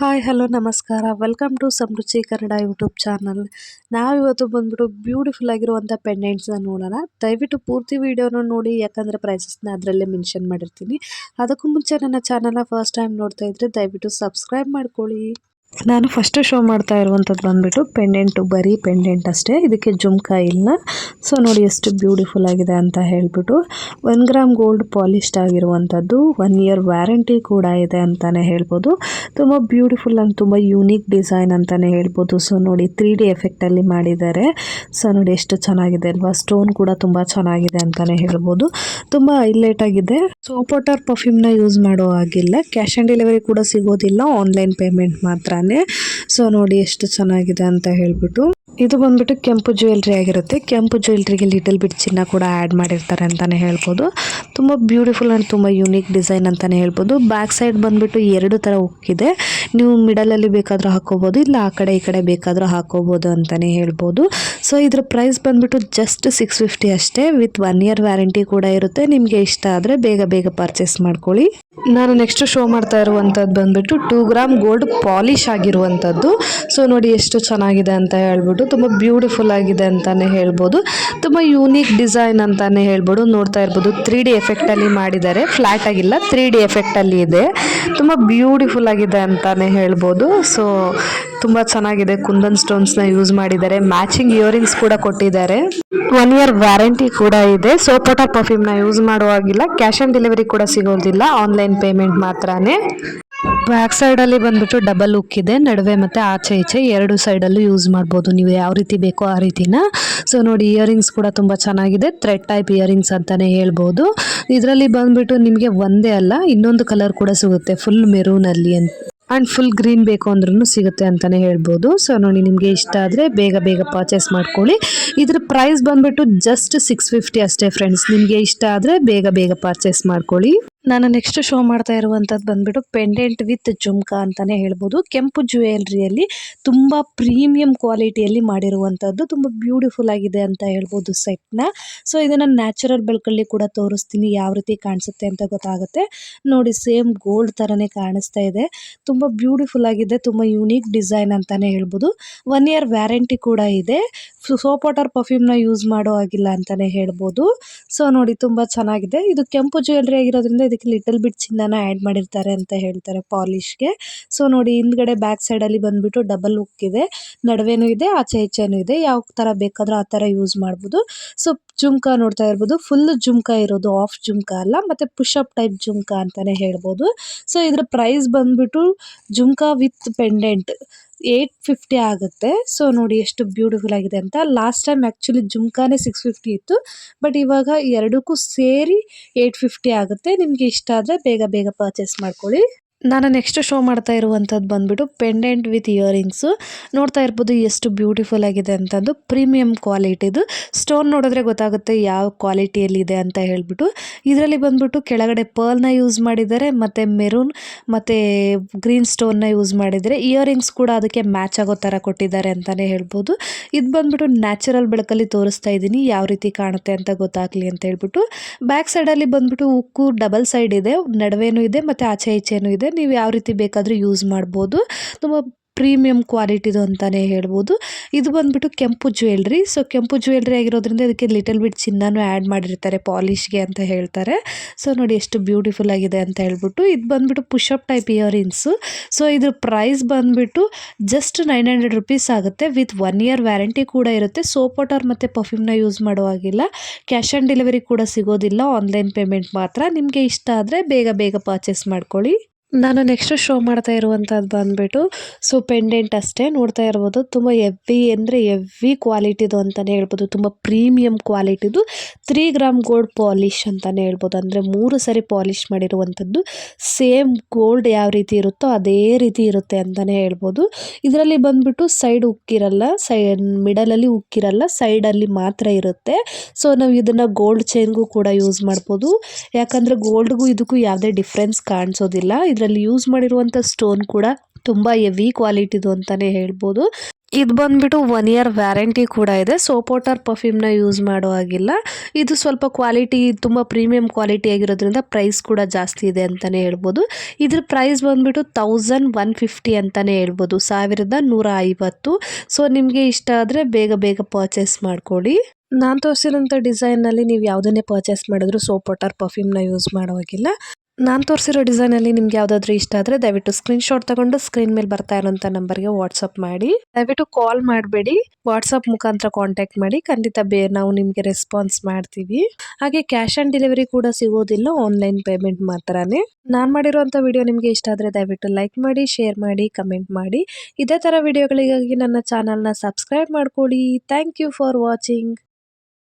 Hi, hello, ನಮಸ್ಕಾರ. Welcome to Samruchi Kannada YouTube channel. ನಾವಿವತ್ತು ಬಂದ್ಬಿಟ್ಟು ಬ್ಯೂಟಿಫುಲ್ ಆಗಿರುವಂಥ ಪೆಂಡೆಂಟ್ಸ್ನ ನೋಡೋಣ. ದಯವಿಟ್ಟು ಪೂರ್ತಿ ವಿಡಿಯೋನ ನೋಡಿ, ಯಾಕಂದರೆ ಪ್ರೈಸಸ್ನ ಅದರಲ್ಲೇ ಮೆನ್ಷನ್ ಮಾಡಿರ್ತೀನಿ. ಅದಕ್ಕೂ ಮುಂಚೆ ನನ್ನ ಚಾನಲ್ನ ಫಸ್ಟ್ ಟೈಮ್ ನೋಡ್ತಾ ಇದ್ದರೆ ದಯವಿಟ್ಟು ಸಬ್ಸ್ಕ್ರೈಬ್ ಮಾಡ್ಕೊಳ್ಳಿ. ನಾನು ಫಸ್ಟ್ ಶೋ ಮಾಡ್ತಾ ಇರುವಂಥದ್ದು ಬಂದ್ಬಿಟ್ಟು ಪೆಂಡೆಂಟು ಬರೀ ಪೆಂಡೆಂಟ್ ಅಷ್ಟೇ. ಇದಕ್ಕೆ ಜುಮ್ಕಾ ಇಲ್ಲ. ಸೊ ನೋಡಿ ಎಷ್ಟು ಬ್ಯೂಟಿಫುಲ್ ಆಗಿದೆ ಅಂತ ಹೇಳ್ಬಿಟ್ಟು ಒನ್ ಗ್ರಾಮ್ ಗೋಲ್ಡ್ ಪಾಲಿಶ್ಡ್ ಆಗಿರುವಂಥದ್ದು ಒನ್ ಇಯರ್ ವ್ಯಾರಂಟಿ ಕೂಡ ಇದೆ ಅಂತಲೇ ಹೇಳ್ಬೋದು. ತುಂಬ ಬ್ಯೂಟಿಫುಲ್ ಆ್ಯಂಡ್ ತುಂಬ ಯೂನಿಕ್ ಡಿಸೈನ್ ಅಂತಲೇ ಹೇಳ್ಬೋದು. ಸೊ ನೋಡಿ ತ್ರೀ ಡಿ ಎಫೆಕ್ಟಲ್ಲಿ ಮಾಡಿದ್ದಾರೆ. ಸೊ ನೋಡಿ ಎಷ್ಟು ಚೆನ್ನಾಗಿದೆ ಅಲ್ವಾ? ಸ್ಟೋನ್ ಕೂಡ ತುಂಬ ಚೆನ್ನಾಗಿದೆ ಅಂತಲೇ ಹೇಳ್ಬೋದು. ತುಂಬ ಹೈಲೈಟ್ ಆಗಿದೆ. ಸೋಪೋಟರ್ ಪರ್ಫ್ಯೂಮ್ನ ಯೂಸ್ ಮಾಡೋ ಹಾಗಿಲ್ಲ. ಕ್ಯಾಶ್ ಆನ್ ಡೆಲಿವರಿ ಕೂಡ ಸಿಗೋದಿಲ್ಲ. ಆನ್ಲೈನ್ ಪೇಮೆಂಟ್ ಮಾತ್ರನೇ ಸೊ ನೋಡಿ ಎಷ್ಟು ಚೆನ್ನಾಗಿದೆ ಅಂತ ಹೇಳ್ಬಿಟ್ಟು. ಇದು ಬಂದ್ಬಿಟ್ಟು ಕೆಂಪು ಜ್ಯುವೆಲ್ರಿ ಆಗಿರುತ್ತೆ. ಕೆಂಪು ಜ್ಯುವೆಲ್ರಿಗೆ ಲಿಟಲ್ ಬಿಟ್ ಚಿನ್ನ ಕೂಡ ಆ್ಯಡ್ ಮಾಡಿರ್ತಾರೆ ಅಂತಲೇ ಹೇಳ್ಬೋದು. ತುಂಬ ಬ್ಯೂಟಿಫುಲ್ ಆ್ಯಂಡ್ ತುಂಬ ಯೂನಿಕ್ ಡಿಸೈನ್ ಅಂತಲೇ ಹೇಳ್ಬೋದು. ಬ್ಯಾಕ್ ಸೈಡ್ ಬಂದ್ಬಿಟ್ಟು ಎರಡು ಥರ ಉಕ್ಕಿದೆ ನೀವು ಮಿಡಲಲ್ಲಿ ಬೇಕಾದರೂ ಹಾಕೋಬೋದು, ಇಲ್ಲ ಆ ಕಡೆ ಈ ಕಡೆ ಬೇಕಾದರೂ ಹಾಕೋಬೋದು ಅಂತಲೇ ಹೇಳ್ಬೋದು. ಸೊ ಇದ್ರ ಪ್ರೈಸ್ ಬಂದ್ಬಿಟ್ಟು ಜಸ್ಟ್ ಸಿಕ್ಸ್ ಫಿಫ್ಟಿ ಅಷ್ಟೇ. ವಿತ್ ಒನ್ ಇಯರ್ ವ್ಯಾರಂಟಿ ಕೂಡ ಇರುತ್ತೆ. ನಿಮಗೆ ಇಷ್ಟ ಆದರೆ ಬೇಗ ಬೇಗ ಪರ್ಚೇಸ್ ಮಾಡ್ಕೊಳ್ಳಿ. ನಾನು ನೆಕ್ಸ್ಟ್ ಶೋ ಮಾಡ್ತಾ ಇರುವಂಥದ್ದು ಬಂದ್ಬಿಟ್ಟು ಟೂ ಗ್ರಾಮ್ ಗೋಲ್ಡ್ ಪಾಲಿಶ್ ಆಗಿರುವಂಥದ್ದು ಸೊ ನೋಡಿ ಎಷ್ಟು ಚೆನ್ನಾಗಿದೆ ಅಂತ ಹೇಳ್ಬಿಟ್ಟು ತುಂಬ ಬ್ಯೂಟಿಫುಲ್ ಆಗಿದೆ ಅಂತಲೇ ಹೇಳ್ಬೋದು. ತುಂಬ ಯೂನಿಕ್ ಡಿಸೈನ್ ಅಂತಲೇ ಹೇಳ್ಬೋದು. ನೋಡ್ತಾ ಇರ್ಬೋದು ತ್ರೀ ಡಿ ಎಫೆಕ್ಟಲ್ಲಿ ಮಾಡಿದ್ದಾರೆ ಫ್ಲ್ಯಾಟ್ ಆಗಿಲ್ಲ ತ್ರೀ ಡಿ ಎಫೆಕ್ಟಲ್ಲಿ ಇದೆ. ತುಂಬ ಬ್ಯೂಟಿಫುಲ್ ಆಗಿದೆ ಅಂತಲೇ ಹೇಳ್ಬೋದು. ಸೊ ತುಂಬ ಚೆನ್ನಾಗಿದೆ ಕುಂದನ್ ಸ್ಟೋನ್ಸ್ನ ಯೂಸ್ ಮಾಡಿದ್ದಾರೆ ಮ್ಯಾಚಿಂಗ್ ಇಯರಿಂಗ್ಸ್ ಕೂಡ ಕೊಟ್ಟಿದ್ದಾರೆ. ಒನ್ ಇಯರ್ ವ್ಯಾರಂಟಿ ಕೂಡ ಇದೆ. ಸೋಪೋಟಾ ಪರ್ಫ್ಯೂಮ್ನ ಯೂಸ್ ಮಾಡುವಾಗಿಲ್ಲ. ಕ್ಯಾಶ್ ಆನ್ ಡೆಲಿವರಿ ಕೂಡ ಸಿಗೋದಿಲ್ಲ. ಆನ್ಲೈನ್ ಪೇಮೆಂಟ್ ಮಾತ್ರನೇ. ಬ್ಯಾಕ್ ಸೈಡಲ್ಲಿ ಬಂದ್ಬಿಟ್ಟು ಡಬಲ್ ಹುಕ್ ಇದೆ, ನಡುವೆ ಮತ್ತು ಆಚೆ ಈಚೆ ಎರಡು ಸೈಡಲ್ಲೂ ಯೂಸ್ ಮಾಡ್ಬೋದು. ನೀವು ಯಾವ ರೀತಿ ಬೇಕೋ ಆ ರೀತಿನ. ಸೊ ನೋಡಿ, ಇಯರಿಂಗ್ಸ್ ಕೂಡ ತುಂಬ ಚೆನ್ನಾಗಿದೆ, ಥ್ರೆಡ್ ಟೈಪ್ ಇಯರಿಂಗ್ಸ್ ಅಂತಲೇ ಹೇಳ್ಬೋದು. ಇದರಲ್ಲಿ ಬಂದುಬಿಟ್ಟು ನಿಮಗೆ ಒಂದೇ ಅಲ್ಲ, ಇನ್ನೊಂದು ಕಲರ್ ಕೂಡ ಸಿಗುತ್ತೆ, ಫುಲ್ ಮೆರೂನಲ್ಲಿ ಅಂತ. ಆ್ಯಂಡ್ ಫುಲ್ ಗ್ರೀನ್ ಬೇಕು ಅಂದ್ರೂ ಸಿಗುತ್ತೆ ಅಂತಲೇ ಹೇಳ್ಬೋದು. ಸೊ ನೋಡಿ, ನಿಮಗೆ ಇಷ್ಟ ಆದರೆ ಬೇಗ ಬೇಗ ಪರ್ಚೇಸ್ ಮಾಡ್ಕೊಳ್ಳಿ. ಇದ್ರ ಪ್ರೈಸ್ ಬಂದ್ಬಿಟ್ಟು ಜಸ್ಟ್ ಸಿಕ್ಸ್ ಫಿಫ್ಟಿ ಅಷ್ಟೇ ಫ್ರೆಂಡ್ಸ್ ನಿಮಗೆ ಇಷ್ಟ ಆದರೆ ಬೇಗ ಬೇಗ ಪರ್ಚೇಸ್ ಮಾಡ್ಕೊಳ್ಳಿ. ನಾನು ನೆಕ್ಸ್ಟ್ ಶೋ ಮಾಡ್ತಾ ಇರುವಂಥದ್ದು ಬಂದ್ಬಿಟ್ಟು ಪೆಂಡೆಂಟ್ ವಿತ್ ಜುಮ್ಕಾ ಅಂತಲೇ ಹೇಳ್ಬೋದು. ಕೆಂಪು ಜ್ಯುವೆಲ್ರಿಯಲ್ಲಿ ತುಂಬ ಪ್ರೀಮಿಯಂ ಕ್ವಾಲಿಟಿಯಲ್ಲಿ ಮಾಡಿರುವಂಥದ್ದು ತುಂಬ ಬ್ಯೂಟಿಫುಲ್ ಆಗಿದೆ ಅಂತ ಹೇಳ್ಬೋದು ಸೆಟ್ನ ಸೊ ಇದನ್ನು ನ್ಯಾಚುರಲ್ ಬೆಳಕಲ್ಲಿ ಕೂಡ ತೋರಿಸ್ತೀನಿ, ಯಾವ ರೀತಿ ಕಾಣಿಸುತ್ತೆ ಅಂತ ಗೊತ್ತಾಗುತ್ತೆ. ನೋಡಿ ಸೇಮ್ ಗೋಲ್ಡ್ ಥರನೇ ಕಾಣಿಸ್ತಾ ಇದೆ. ತುಂಬ ಬ್ಯೂಟಿಫುಲ್ ಆಗಿದೆ, ತುಂಬ ಯೂನಿಕ್ ಡಿಸೈನ್ ಅಂತಲೇ ಹೇಳ್ಬೋದು. ಒನ್ ಇಯರ್ ವ್ಯಾರಂಟಿ ಕೂಡ ಇದೆ. ಸೋಪ್ ವಾಟರ್ ಪರ್ಫ್ಯೂಮ್ನ ಯೂಸ್ ಮಾಡೋ ಆಗಿಲ್ಲ ಅಂತಲೇ ಹೇಳ್ಬೋದು. ಸೊ ನೋಡಿ, ತುಂಬ ಚೆನ್ನಾಗಿದೆ. ಇದು ಕೆಂಪು ಜ್ಯುವೆಲ್ರಿ ಆಗಿರೋದ್ರಿಂದ ಇದಕ್ಕೆ ಲಿಟಲ್ ಬಿಟ್ ಚಿನ್ನನ ಆಡ್ ಮಾಡಿರ್ತಾರೆ ಅಂತ ಹೇಳ್ತಾರೆ ಪಾಲಿಶ್ಗೆ. ಸೊ ನೋಡಿ, ಹಿಂದ್ಗಡೆ ಬ್ಯಾಕ್ ಸೈಡಲ್ಲಿ ಬಂದ್ಬಿಟ್ಟು ಡಬಲ್ ಹುಕ್ ಇದೆ. ನಡುವೆನೂ ಇದೆ, ಆಚೆ ಈಚೆನು ಇದೆ. ಯಾವ ತರ ಬೇಕಾದರೂ ಆ ತರ ಯೂಸ್ ಮಾಡ್ಬೋದು. ಸೊ ಜುಮ್ಕ ನೋಡ್ತಾ ಇರ್ಬೋದು. ಫುಲ್ ಜುಮ್ಕ ಇರೋದು ಆಫ್ ಜುಮ್ಕ ಅಲ್ಲ, ಮತ್ತು ಪುಷಪ್ ಟೈಪ್ ಜುಮ್ಕ ಅಂತಾನೆ ಹೇಳ್ಬೋದು. ಸೊ ಇದ್ರ ಪ್ರೈಸ್ ಬಂದ್ಬಿಟ್ಟು jhumka with pendant eight fifty ಆಗುತ್ತೆ. ಸೊ ನೋಡಿ ಎಷ್ಟು ಬ್ಯೂಟಿಫುಲ್ ಆಗಿದೆ ಅಂತ. ಲಾಸ್ಟ್ ಟೈಮ್ ಆ್ಯಕ್ಚುಲಿ ಜುಮ್ಕಾನೆ ಸಿಕ್ಸ್ ಫಿಫ್ಟಿ ಇತ್ತು. ಬಟ್ ಇವಾಗ ಎರಡಕ್ಕೂ ಸೇರಿ ಏಯ್ಟ್ ಫಿಫ್ಟಿ ಆಗುತ್ತೆ. ನಿಮಗೆ ಇಷ್ಟ ಆದರೆ ಬೇಗ ಬೇಗ ಪರ್ಚೇಸ್ ಮಾಡ್ಕೊಳ್ಳಿ. ನಾನು ನೆಕ್ಸ್ಟ್ ಶೋ ಮಾಡ್ತಾ ಇರುವಂಥದ್ದು ಬಂದ್ಬಿಟ್ಟು ಪೆಂಡೆಂಟ್ ವಿತ್ ಇಯರಿಂಗ್ಸು ನೋಡ್ತಾ ಇರ್ಬೋದು ಎಷ್ಟು ಬ್ಯೂಟಿಫುಲ್ ಆಗಿದೆ ಅಂತಂದು. ಪ್ರೀಮಿಯಂ ಕ್ವಾಲಿಟಿದು ಸ್ಟೋನ್ ನೋಡಿದ್ರೆ ಗೊತ್ತಾಗುತ್ತೆ ಯಾವ ಕ್ವಾಲಿಟಿಯಲ್ಲಿದೆ ಅಂತ ಹೇಳ್ಬಿಟ್ಟು. ಇದರಲ್ಲಿ ಬಂದ್ಬಿಟ್ಟು ಕೆಳಗಡೆ ಪರ್ಲ್ನ ಯೂಸ್ ಮಾಡಿದ್ದಾರೆ, ಮತ್ತು ಮೆರೂನ್ ಮತ್ತು ಗ್ರೀನ್ ಸ್ಟೋನ್ನ ಯೂಸ್ ಮಾಡಿದ್ದಾರೆ. ಇಯರಿಂಗ್ಸ್ ಕೂಡ ಅದಕ್ಕೆ ಮ್ಯಾಚ್ ಆಗೋ ಥರ ಕೊಟ್ಟಿದ್ದಾರೆ ಅಂತಲೇ ಹೇಳ್ಬೋದು. ಇದು ಬಂದ್ಬಿಟ್ಟು ನ್ಯಾಚುರಲ್ ಬೆಳಕಲ್ಲಿ ತೋರಿಸ್ತಾ ಇದ್ದೀನಿ, ಯಾವ ರೀತಿ ಕಾಣುತ್ತೆ ಅಂತ ಗೊತ್ತಾಗಲಿ ಅಂತ ಹೇಳ್ಬಿಟ್ಟು. ಬ್ಯಾಕ್ ಸೈಡಲ್ಲಿ ಬಂದ್ಬಿಟ್ಟು ಉಕ್ಕು ಡಬಲ್ ಸೈಡ್ ಇದೆ, ನಡುವೆನೂ ಇದೆ, ಮತ್ತು ಆಚೆ ಈಚೆನೂ ಇದೆ. ನೀವು ಯಾವ ರೀತಿ ಬೇಕಾದರೂ ಯೂಸ್ ಮಾಡ್ಬೋದು. ತುಂಬ ಪ್ರೀಮಿಯಂ ಕ್ವಾಲಿಟಿದು ಅಂತಲೇ ಹೇಳ್ಬೋದು. ಇದು ಬಂದುಬಿಟ್ಟು ಕೆಂಪು ಜ್ಯುವೆಲ್ರಿ ಸೊ ಕೆಂಪು ಜ್ಯುವೆಲ್ರಿ ಆಗಿರೋದ್ರಿಂದ ಇದಕ್ಕೆ ಲಿಟಲ್ ಬಿಟ್ ಚಿನ್ನನೂ ಆ್ಯಡ್ ಮಾಡಿರ್ತಾರೆ ಪಾಲಿಶ್ಗೆ ಅಂತ ಹೇಳ್ತಾರೆ. ಸೊ ನೋಡಿ ಎಷ್ಟು ಬ್ಯೂಟಿಫುಲ್ ಆಗಿದೆ ಅಂತ ಹೇಳ್ಬಿಟ್ಟು, ಇದು ಬಂದುಬಿಟ್ಟು ಪುಷಪ್ ಟೈಪ್ ಇಯರಿಂಗ್ಸು ಸೊ ಇದ್ರ ಪ್ರೈಸ್ ಬಂದುಬಿಟ್ಟು ಜಸ್ಟ್ ನೈನ್ ಹಂಡ್ರೆಡ್ ರುಪೀಸ್ ಆಗುತ್ತೆ. ವಿತ್ ಒನ್ ಇಯರ್ ವ್ಯಾರಂಟಿ ಕೂಡ ಇರುತ್ತೆ. ಸೋಪ್ ವಾಟರ್ ಮತ್ತು ಪರ್ಫ್ಯೂಮ್ನ ಯೂಸ್ ಮಾಡುವಾಗಿಲ್ಲ ಕ್ಯಾಶ್ ಆನ್ ಡೆಲಿವರಿ ಕೂಡ ಸಿಗೋದಿಲ್ಲ. ಆನ್ಲೈನ್ ಪೇಮೆಂಟ್ ಮಾತ್ರ. ನಿಮಗೆ ಇಷ್ಟ ಆದರೆ ಬೇಗ ಬೇಗ ಪರ್ಚೇಸ್ ಮಾಡ್ಕೊಳ್ಳಿ. ನಾನು ನೆಕ್ಸ್ಟ್ ಶೋ ಮಾಡ್ತಾ ಇರುವಂಥದ್ದು ಬಂದ್ಬಿಟ್ಟು ಸೊ ಪೆಂಡೆಂಟ್ ಅಷ್ಟೇ ನೋಡ್ತಾ ಇರ್ಬೋದು. ತುಂಬ ಎವ್ವಿ ಅಂದರೆ ಎವ್ವಿ ಕ್ವಾಲಿಟಿದು ಅಂತಲೇ ಹೇಳ್ಬೋದು. ತುಂಬ ಪ್ರೀಮಿಯಂ ಕ್ವಾಲಿಟಿದು ತ್ರೀ ಗ್ರಾಮ್ ಗೋಲ್ಡ್ ಪಾಲಿಶ್ ಅಂತಲೇ ಹೇಳ್ಬೋದು. ಅಂದರೆ ಮೂರು ಸರಿ ಪಾಲಿಶ್ ಮಾಡಿರುವಂಥದ್ದು ಸೇಮ್ ಗೋಲ್ಡ್ ಯಾವ ರೀತಿ ಇರುತ್ತೋ ಅದೇ ರೀತಿ ಇರುತ್ತೆ ಅಂತಲೇ ಹೇಳ್ಬೋದು. ಇದರಲ್ಲಿ ಬಂದ್ಬಿಟ್ಟು ಸೈಡ್ ಉಕ್ಕಿರಲ್ಲ ಸೈ ಮಿಡಲಲ್ಲಿ ಉಕ್ಕಿರಲ್ಲ ಸೈಡಲ್ಲಿ ಮಾತ್ರ ಇರುತ್ತೆ. ಸೊ ನಾವು ಇದನ್ನು ಗೋಲ್ಡ್ ಚೈನ್ಗೂ ಕೂಡ ಯೂಸ್ ಮಾಡ್ಬೋದು. ಯಾಕಂದರೆ ಗೋಲ್ಡ್ಗೂ ಇದಕ್ಕೂ ಯಾವುದೇ ಡಿಫ್ರೆನ್ಸ್ ಕಾಣಿಸೋದಿಲ್ಲ. ಇದರಲ್ಲಿ ಯೂಸ್ ಮಾಡಿರುವಂಥ ಸ್ಟೋನ್ ಕೂಡ ತುಂಬ ಹೆವಿ ಕ್ವಾಲಿಟಿದು ಅಂತಲೇ ಹೇಳ್ಬೋದು. ಇದು ಬಂದ್ಬಿಟ್ಟು ಒನ್ ಇಯರ್ ವ್ಯಾರಂಟಿ ಕೂಡ ಇದೆ. ಸೋಪ್ ವಾಟರ್ ಪರ್ಫ್ಯೂಮ್ನ ಯೂಸ್ ಮಾಡೋ ಹಾಗಿಲ್ಲ. ಇದು ಸ್ವಲ್ಪ ಕ್ವಾಲಿಟಿ ತುಂಬ ಪ್ರೀಮಿಯಂ ಕ್ವಾಲಿಟಿ ಆಗಿರೋದ್ರಿಂದ ಪ್ರೈಸ್ ಕೂಡ ಜಾಸ್ತಿ ಇದೆ ಅಂತಲೇ ಹೇಳ್ಬೋದು. ಇದ್ರ ಪ್ರೈಸ್ ಬಂದ್ಬಿಟ್ಟು ತೌಸಂಡ್ ಒನ್ ಫಿಫ್ಟಿ ಅಂತಲೇ ಹೇಳ್ಬೋದು. ಸಾವಿರದ ನೂರ ಐವತ್ತು ಸೊ ನಿಮಗೆ ಇಷ್ಟ ಆದರೆ ಬೇಗ ಬೇಗ ಪರ್ಚೇಸ್ ಮಾಡ್ಕೊಳ್ಳಿ. ನಾನು ತೋರಿಸಿರೋಂಥ ಡಿಸೈನಲ್ಲಿ ನೀವು ಯಾವುದನ್ನೇ ಪರ್ಚೇಸ್ ಮಾಡಿದ್ರು ಸೋಪ್ ವಾಟರ್ ಪರ್ಫ್ಯೂಮ್ನ ಯೂಸ್ ಮಾಡೋ ಹಾಗಿಲ್ಲ. ನಾನು ತೋರಿಸಿರೋ ಡಿಸೈನಲ್ಲಿ ನಿಮ್ಗೆ ಯಾವುದಾದ್ರೂ ಇಷ್ಟ ಆದರೆ ದಯವಿಟ್ಟು ಸ್ಕ್ರೀನ್ಶಾಟ್ ತಗೊಂಡು ಸ್ಕ್ರೀನ್ ಮೇಲೆ ಬರ್ತಾ ಇರೋಂಥ ನಂಬರ್ಗೆ ವಾಟ್ಸಪ್ ಮಾಡಿ. ದಯವಿಟ್ಟು ಕಾಲ್ ಮಾಡಬೇಡಿ. ವಾಟ್ಸಪ್ ಮುಖಾಂತರ ಕಾಂಟ್ಯಾಕ್ಟ್ ಮಾಡಿ. ಖಂಡಿತ ಬೇ ನಾವು ನಿಮಗೆ ರೆಸ್ಪಾನ್ಸ್ ಮಾಡ್ತೀವಿ. ಹಾಗೆ ಕ್ಯಾಶ್ ಆನ್ ಡೆಲಿವರಿ ಕೂಡ ಸಿಗೋದಿಲ್ಲ ಆನ್ಲೈನ್ ಪೇಮೆಂಟ್ ಮಾತ್ರನೇ. ನಾನು ಮಾಡಿರೋಂಥ ವಿಡಿಯೋ ನಿಮಗೆ ಇಷ್ಟ ಆದರೆ ದಯವಿಟ್ಟು ಲೈಕ್ ಮಾಡಿ ಶೇರ್ ಮಾಡಿ ಕಮೆಂಟ್ ಮಾಡಿ. ಇದೇ ಥರ ವಿಡಿಯೋಗಳಿಗಾಗಿ ನನ್ನ ಚಾನಲ್ನ ಸಬ್ಸ್ಕ್ರೈಬ್ ಮಾಡ್ಕೊಳ್ಳಿ. Thank you for watching